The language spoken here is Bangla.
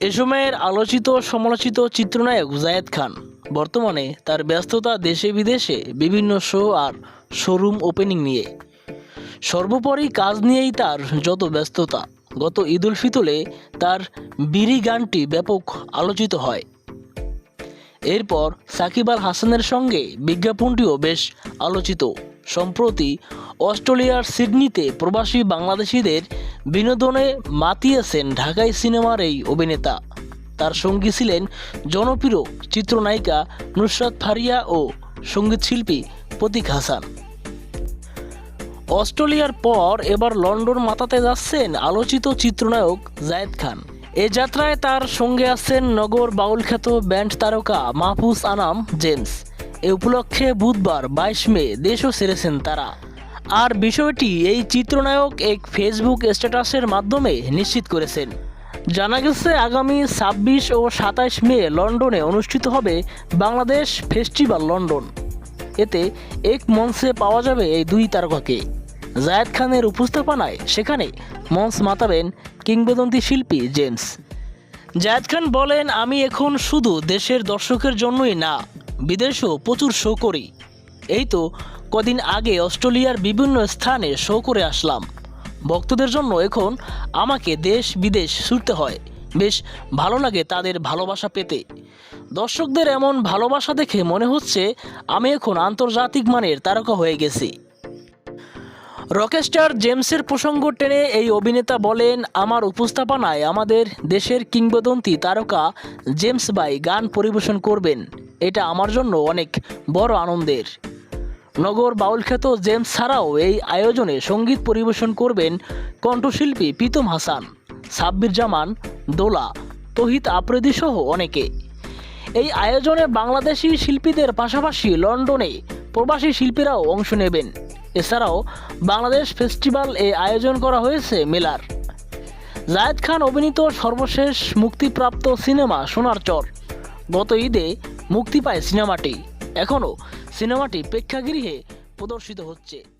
এ সময়ের আলোচিত সমালোচিত চিত্রনায়ক জায়েদ খান বর্তমানে তার ব্যস্ততা দেশে বিদেশে বিভিন্ন শো আর শোরুম ওপেনিং নিয়ে। সর্বোপরি কাজ নিয়েই তার যত ব্যস্ততা, গত ঈদুল ফিতলে তার বিড়ি গানটি ব্যাপক আলোচিত হয়। এরপর সাকিব আল হাসানের সঙ্গে বিজ্ঞাপনটিও বেশ আলোচিত। সম্প্রতি অস্ট্রেলিয়ার সিডনিতে প্রবাসী বাংলাদেশিদের বিনোদনে মাতিয়েছেন ঢাকাই সিনেমার এই অভিনেতা। তার সঙ্গী ছিলেন জনপ্রিয় চিত্রনায়িকা নুসরাত ফারিয়া ও সঙ্গীতশিল্পী প্রতীক হাসান। অস্ট্রেলিয়ার পর এবার লন্ডন মাতাতে যাচ্ছেন আলোচিত চিত্রনায়ক জায়েদ খান। এ যাত্রায় তার সঙ্গে আছেন নগর বাউল খ্যাত ব্যান্ড তারকা মাহফুজ আনাম, জেমস। এ উপলক্ষে বুধবার বাইশ মে দেশও সেরেছেন তারা। আর বিষয়টি এই চিত্রনায়ক এক ফেসবুক স্ট্যাটাসের মাধ্যমে নিশ্চিত করেছেন। জানা গেছে, আগামী ছাব্বিশ ও সাতাশ মে লন্ডনে অনুষ্ঠিত হবে বাংলাদেশ ফেস্টিভ্যাল লন্ডন। এতে এক মঞ্চে পাওয়া যাবে এই দুই তারকাকে। জায়েদ খানের উপস্থাপনায় সেখানে মঞ্চ মাতাবেন কিংবদন্তি শিল্পী জেমস। জায়েদ খান বলেন, আমি এখন শুধু দেশের দর্শকের জন্যই না, বিদেশেও প্রচুর শো করি। এই তো কদিন আগে অস্ট্রেলিয়ার বিভিন্ন স্থানে শো করে আসলাম। ভক্তদের জন্য এখন আমাকে দেশ বিদেশ ছুটতে হয়। বেশ ভালো লাগে তাদের ভালোবাসা পেতে। দর্শকদের এমন ভালোবাসা দেখে মনে হচ্ছে, আমি এখন আন্তর্জাতিক মানের তারকা হয়ে গেছি। রকেস্টার জেমসের প্রসঙ্গ টেনে এই অভিনেতা বলেন, আমার উপস্থাপনায় আমাদের দেশের কিংবদন্তি তারকা জেমস বাই গান পরিবেশন করবেন। এটা আমার জন্য অনেক বড় আনন্দের। নগর বাউল খ্যাত জেমস ছাড়াও এই আয়োজনে সংগীত পরিবেশন করবেন কণ্ঠশিল্পী প্রীতম হাসান, সাব্বির জামান, দোলা, তহিত আপ্রেদি সহ অনেকে। এই আয়োজনে বাংলাদেশি শিল্পীদের পাশাপাশি লন্ডনে প্রবাসী শিল্পীরাও অংশ নেবেন। এছাড়াও বাংলাদেশ ফেস্টিভ্যাল এ আয়োজন করা হয়েছে মেলার। জায়েদ খান অভিনীত সর্বশেষ মুক্তিপ্রাপ্ত সিনেমা সোনার চর। গত ঈদে মুক্তি পায় সিনেমাটি। এখনও সিনেমাটি প্রেক্ষাগৃহে প্রদর্শিত হচ্ছে।